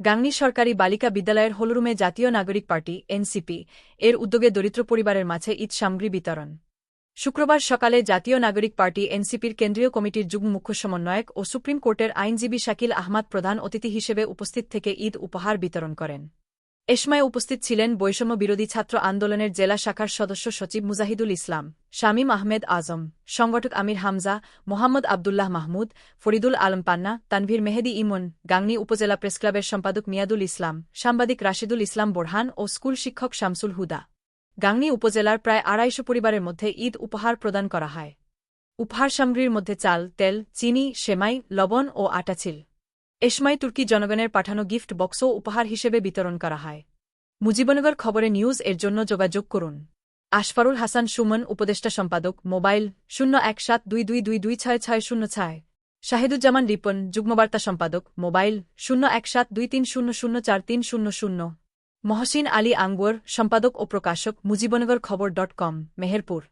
গাংনী সরকারি বালিকা বিদ্যালয়ের হলরুমে জাতীয় নাগরিক পার্টি, এনসিপি, এর উদ্যোগে দরিদ্র পরিবারের মাঝে ঈদ সামগ্রী বিতরণ। শুক্রবার সকালে জাতীয় নাগরিক পার্টি, এনসিপির কেন্দ্রীয় কমিটির যুগ্ম মুখ্য সমন্বয়ক ও সুপ্রিম কোর্টের আইনজীবী শাকিল আহমাদ প্রধান অতিথি হিসেবে উপস্থিত থেকে ঈদ উপহার বিতরণ করেন। এ সময় উপস্থিত ছিলেন বৈষম্য বিরোধী ছাত্র আন্দোলনের জেলা শাখার সদস্য সচিব মুজাহিদুল ইসলাম, শামীম আহমেদ আজম, সংগঠক আমির হামজা, মোহাম্মদ আবদুল্লাহ মাহমুদ, ফরিদুল আলম পান্না, তানভীর মেহেদি ইমন, গাংনী উপজেলা প্রেসক্লাবের সম্পাদক মিয়াদুল ইসলাম, সাংবাদিক রাশিদুল ইসলাম বোরহান ও স্কুল শিক্ষক শামসুল হুদা। গাংনী উপজেলার প্রায় আড়াইশো পরিবারের মধ্যে ঈদ উপহার প্রদান করা হয়। উপহার সামগ্রীর মধ্যে চাল, তেল, চিনি, সেমাই, লবণ ও আটা ছিল। এসময় তুর্কি জনগণের পাঠানো গিফট বক্সও উপহার হিসেবে বিতরণ করা হয়। মুজিবনগর খবরে নিউজ এর জন্য যোগাযোগ করুন। আশফারুল হাসান সুমন, উপদেষ্টা সম্পাদক, মোবাইল শূন্য এক সাত দুই দুই দুই দুই ছয় ছয় শূন্য ছয়। শাহিদুজ্জামান রিপন, যুগ্মবার্তা সম্পাদক, মোবাইল শূন্য এক সাত দুই তিন শূন্য শূন্য চার তিন শূন্য শূন্য। মহসিন আলী আঙ্গুয়ার সম্পাদক ও প্রকাশক, মুজিবনগর খবর ডট কম, মেহেরপুর।